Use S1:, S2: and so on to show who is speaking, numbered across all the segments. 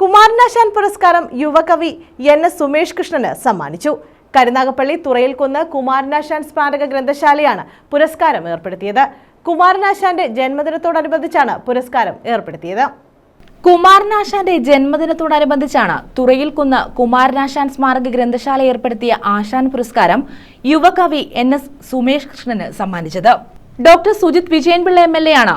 S1: കുമാരനാശാൻ പുരസ്കാരം യുവകവി N S Sumesh കൃഷ്ണന് സമ്മാനിച്ചു. കരുനാഗപ്പള്ളി തുറയിൽക്കുന്ന് കുമാരനാശാൻ സ്മാരക ഗ്രന്ഥശാലയാണ് പുരസ്കാരം ഏർപ്പെടുത്തിയത്. കുമാരനാശാന്റെ ജന്മദിനത്തോടനുബന്ധിച്ചാണ് പുരസ്കാരം ഏർപ്പെടുത്തിയത്.
S2: കുമാരനാശാന്റെ ജന്മദിനത്തോടനുബന്ധിച്ചാണ് തുറയിൽക്കുന്ന് കുമാരനാശാൻ സ്മാരക ഗ്രന്ഥശാല ഏർപ്പെടുത്തിയ ആശാൻ പുരസ്കാരം യുവകവി എൻ എസ് സുമേഷ് കൃഷ്ണന് സമ്മാനിച്ചത്. Doctor Sujith Vijayanpillai M L A ആണ്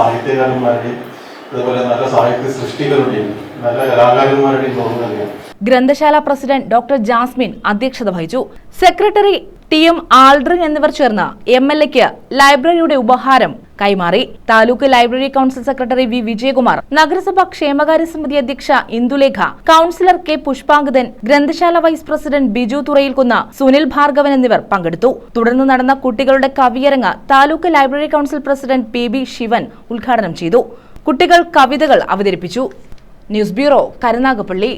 S3: സാഹിത്യകാരന്മാരുടെയും അതുപോലെ നല്ല സാഹിത്യ സൃഷ്ടികളുടെയും നല്ല കലാകാരന്മാരുടെയും തോന്നുന്നു
S2: ഗ്രന്ഥശാല പ്രസിഡന്റ് ഡോക്ടർ ജാസ്മിൻ അധ്യക്ഷത വഹിച്ചു. സെക്രട്ടറി ടി എം ആൾഡ്രിൻ എന്നിവർ ചേർന്ന് എം എൽ എക്ക് ലൈബ്രറിയുടെ ഉപഹാരം കൈമാറി. Taluk library council secretary V. Vijayakumar നഗരസഭാ ക്ഷേമകാര്യ സമിതി അധ്യക്ഷ ഇന്ദുലേഖ കൌൺസിലർ കെ. പുഷ്പാങ്കദൻ ഗ്രന്ഥശാല വൈസ് പ്രസിഡന്റ് ബിജു തുറയിൽകുന്ന സുനിൽ ഭാർഗവൻ എന്നിവർ പങ്കെടുത്തു. തുടർന്ന് നടന്ന കുട്ടികളുടെ കവിയരങ്ങ് taluk library council president P. B Shivan ഉദ്ഘാടനം ചെയ്തു. കുട്ടികൾ കവിതകൾ അവതരിപ്പിച്ചു. News bureau Karunagappally.